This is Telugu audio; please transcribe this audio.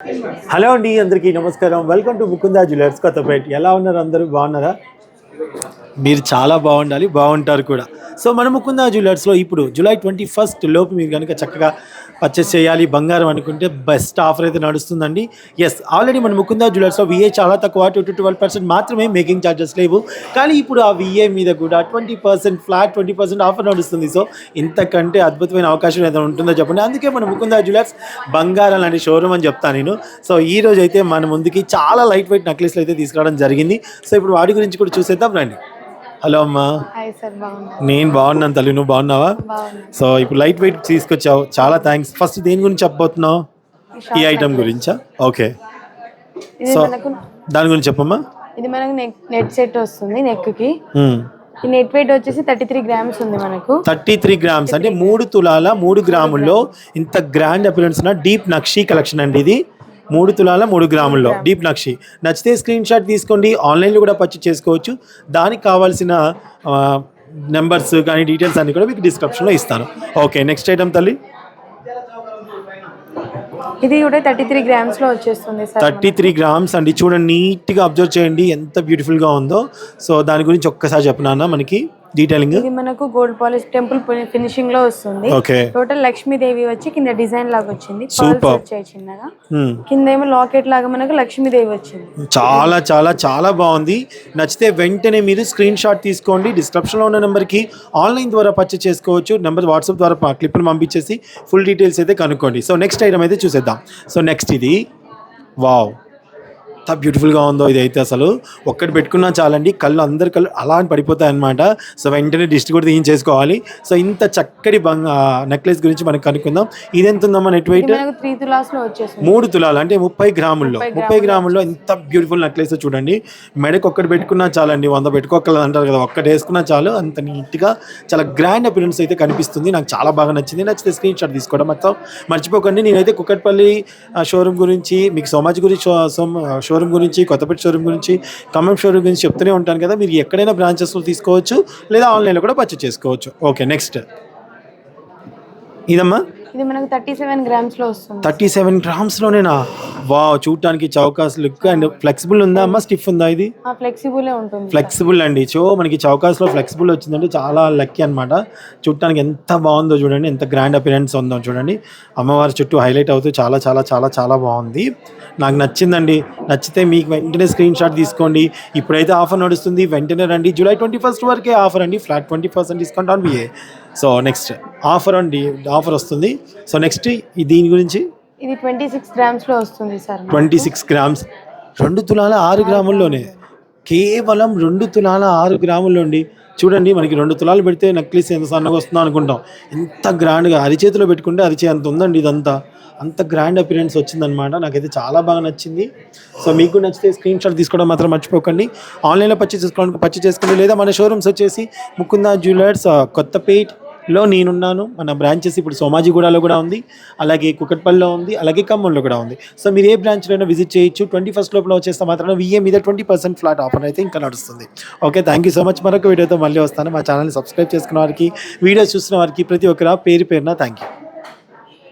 హలో అండి అందరికీ నమస్కారం. Welcome to Mukunda jewellers Kothapeta ఎలా ఉన్నారు అందరూ? బాగున్నారా? మీరు చాలా బాగుండాలి బాగుంటారు కూడా. సో మన ముకుందా జ్యువెలర్స్లో ఇప్పుడు జూలై ట్వంటీ ఫస్ట్ లోపు మీరు కనుక చక్కగా పర్చేస్ చేయాలి బంగారం అనుకుంటే బెస్ట్ ఆఫర్ అయితే నడుస్తుందండి. ఎస్ ఆల్రెడీ మన ముకుందా జ్యువెలర్స్లో విఏ చాలా తక్కువ టూ టు ట్వెల్వ్ పర్సెంట్ మాత్రమే మేకింగ్ ఛార్జెస్ లేవు. కానీ ఇప్పుడు ఆ విఏ మీద కూడా twenty percent flat twenty percent offer నడుస్తుంది. సో ఇంతకంటే అద్భుతమైన అవకాశం ఏదైనా ఉంటుందో చెప్పండి. అందుకే మన ముకుందా జ్యువెలర్స్ బంగారం లాంటి షోరూమ్ అని చెప్తాను నేను. సో ఈ రోజు అయితే మన ముందుకి చాలా లైట్ వెయిట్ నెక్లెస్లు అయితే తీసుకురావడం జరిగింది. సో ఇప్పుడు వాటి గురించి కూడా చూసేద్దాం రండి. హలో అమ్మా. నేను బాగున్నాను తల్లి నువ్వు బాగున్నావా? బాగున్నా. సో ఇప్పుడు లైట్ వెయిట్ తీసుకొచ్చావు. చాలా థ్యాంక్స్ ఫస్ట్ దేని గురించి చెప్పబోతున్నావు? ఈ ఐటమ్ గురించా? ఓకే సో దాని గురించి చెప్పమ్మా. ఇది మనకు నెక్ నెట్ సెట్ వస్తుంది నెక్కి. Hmm. ఈ నెట్ వెయిట్ వచ్చేసి థర్టీ త్రీ గ్రామ్స్ ఉంది మనకు. థర్టీ త్రీ గ్రామ్స్ అంటే మూడు తులాల మూడు గ్రాముల్లో ఇంత గ్రాండ్ అపిరెన్స్ ఉన్న డీప్ నక్షి కలెక్షన్ అండి ఇది. మూడు తులాల మూడు గ్రాముల్లో. డీప్ నక్షి. నచ్చితే స్క్రీన్ షాట్ తీసుకోండి. ఆన్లైన్లో కూడా పర్చేస్ చేసుకోవచ్చు. దానికి కావాల్సిన నెంబర్స్ కానీ డీటెయిల్స్ అన్ని కూడా మీకు డిస్క్రిప్షన్లో ఇస్తాను. ఓకే నెక్స్ట్ ఐటమ్ తల్లి. ఇది కూడా థర్టీ త్రీ గ్రామ్స్లో వచ్చేస్తుంది సార్. థర్టీ త్రీ గ్రామ్స్ అండి. చూడండి నీట్గా అబ్జర్వ్ చేయండి. ఎంత బ్యూటిఫుల్గా ఉందో. సో దాని గురించి ఒక్కసారి చెప్పనా మనకి? డీటెయిలింగ్ ఇది మనకు గోల్డ్ పాలిష్ టెంపుల్ ఫినిషింగ్లో వస్తుంది. ఓకే టోటల్ లక్ష్మీదేవి వచ్చి కింద డిజైన్ లాగా వచ్చింది. వచ్చాయి చిన్నగా. కింద ఏమో లాకెట్ లాగా మనకు లక్ష్మీదేవి వచ్చింది. చాలా చాలా చాలా బాగుంది. నచ్చితే వెంటనే మీరు స్క్రీన్ షాట్ తీసుకోండి. డిస్క్రిప్షన్లో ఉన్న నెంబర్కి ఆన్లైన్ ద్వారా పర్చేస్ చేసుకోవచ్చు. నెంబర్ వాట్సాప్ ద్వారా క్లిప్ని పంపించేసి ఫుల్ డీటెయిల్స్ అయితే కనుక్కోండి. సో నెక్స్ట్ ఐటమ్ అయితే చూసేద్దాం. సో నెక్స్ట్ ఇది. వావ్ ఎంత బ్యూటిఫుల్గా ఉందో ఇది అయితే అసలు. ఒక్కటి పెట్టుకున్నా చాలండి. కళ్ళు అందరి కళ్ళు అలా అని పడిపోతాయి అనమాట సో వెంటనే డిస్ట్ కూడా తీయించేసుకోవాలి. సో ఇంత చక్కటి బంగ నెక్లెస్ గురించి మనకి కనుక్కుందాం. ఇది ఎంత ఉందమ్మా నెట్ వెయిట్ మూడు తులాలు అంటే ముప్పై గ్రాముల్లో. ముప్పై గ్రాముల్లో ఎంత బ్యూటిఫుల్ నెక్లెస్ చూడండి. మెడకు ఒక్కటి పెట్టుకున్నా చాలండి. వంద పెట్టుకోకలేదు అంటారు కదా. ఒక్కటి వేసుకున్నా చాలు. అంత నీట్గా చాలా గ్రాండ్ అపిరెన్స్ అయితే కనిపిస్తుంది. నాకు చాలా బాగా నచ్చింది. నచ్చితే స్క్రీన్ షాట్ తీసుకోవడం మొత్తం మర్చిపోకండి. నేనైతే కుక్కట్పల్లి షోరూమ్ గురించి మీకు సోమాజి గురించి షోరూమ్ గురించి కొత్తపేట షోరూమ్ గురించి ఖమ్మం షోరూమ్ గురించి చెప్తూనే ఉంటాను కదా మీరు ఎక్కడైనా బ్రాంచెస్లో తీసుకోవచ్చు లేదా ఆన్లైన్లో కూడా పర్చేస్ చేసుకోవచ్చు. ఓకే నెక్స్ట్ ఇదమ్మా? ఇది మనకు థర్టీ సెవెన్ గ్రామ్స్లో వస్తుంది. థర్టీ సెవెన్ గ్రామ్స్లోనేనా? వా చూడటానికి చౌకాస్ లుక్ అండ్ ఫ్లెక్సిబుల్ ఉందా అమ్మా? స్టిఫ్ ఉందా ఇది? ఫ్లెక్సిబుల్ ఉంటుంది. ఫ్లెక్సిబుల్ అండి. సో మనకి చౌకాస్లో ఫ్లెక్సిబుల్ వచ్చిందంటే చాలా లక్కీ అనమాట చూడటానికి ఎంత బాగుందో చూడండి. ఎంత గ్రాండ్ అపిరెన్స్ ఉందో చూడండి. అమ్మవారి చుట్టూ హైలైట్ అవుతూ చాలా చాలా చాలా చాలా బాగుంది. నాకు నచ్చిందండి. నచ్చితే మీకు వెంటనే స్క్రీన్ షాట్ తీసుకోండి. ఇప్పుడైతే ఆఫర్ నడుస్తుంది. వెంటనే రండి. జూలై ట్వంటీ ఫస్ట్ వరకే ఆఫర్ అండి. Flat twenty percent discount on VA so next offer అండి ఆఫర్ వస్తుంది. సో నెక్స్ట్ దీని గురించి? ఇది ట్వంటీ సిక్స్ గ్రామ్స్లో వస్తుంది సార్. ట్వంటీ సిక్స్ గ్రామ్స్ రెండు తులాల ఆరు గ్రాముల్లోనే. కేవలం రెండు తులాల ఆరు గ్రాముల్లో అండి చూడండి మనకి రెండు తులాలు పెడితే నెక్లెస్ ఎంత సన్నగా వస్తుందో అనుకుంటాం. ఎంత గ్రాండ్గా అరిచేతిలో పెట్టుకుంటే అరిచే అంత ఉందండి ఇదంతా. అంత గ్రాండ్ అపిరెన్స్ వచ్చిందనమాట నాకైతే చాలా బాగా నచ్చింది. సో మీకు నచ్చితే స్క్రీన్ షాట్ తీసుకోవడం మాత్రం మర్చిపోకండి. ఆన్లైన్లో పర్చేస్ చేసుకోవడానికి పర్చేస్ చేసుకోండి లేదా మన షోరూమ్స్ వచ్చేసి ముకుందా జ్యువెలర్స్ కొత్తపేట్ లో నేనున్నాను. మన బ్రాంచెస్ ఇప్పుడు సోమాజిగూడలో కూడా ఉంది. అలాగే కుకట్పల్లిలో ఉంది. అలాగే ఖమ్మంలో కూడా ఉంది. సో మీరు ఏ బ్రాంచ్లో అయినా విజిట్ చేయొచ్చు. ట్వంటీ ఫస్ట్ లోపల వచ్చేస్తే మాత్రం విఏ మీద ట్వంటీ పర్సెంట్ ఫ్లాట్ ఆఫర్ అయితే ఇంకా నడుస్తుంది. Okay thank you so much మరొక వీడియోతో మళ్ళీ వస్తాను. మా ఛానల్ని సబ్స్క్రైబ్ చేసుకున్న వారికి వీడియోస్ చూసిన వారికి ప్రతి ఒక్కరు పేరు పేరున థ్యాంక్ యూ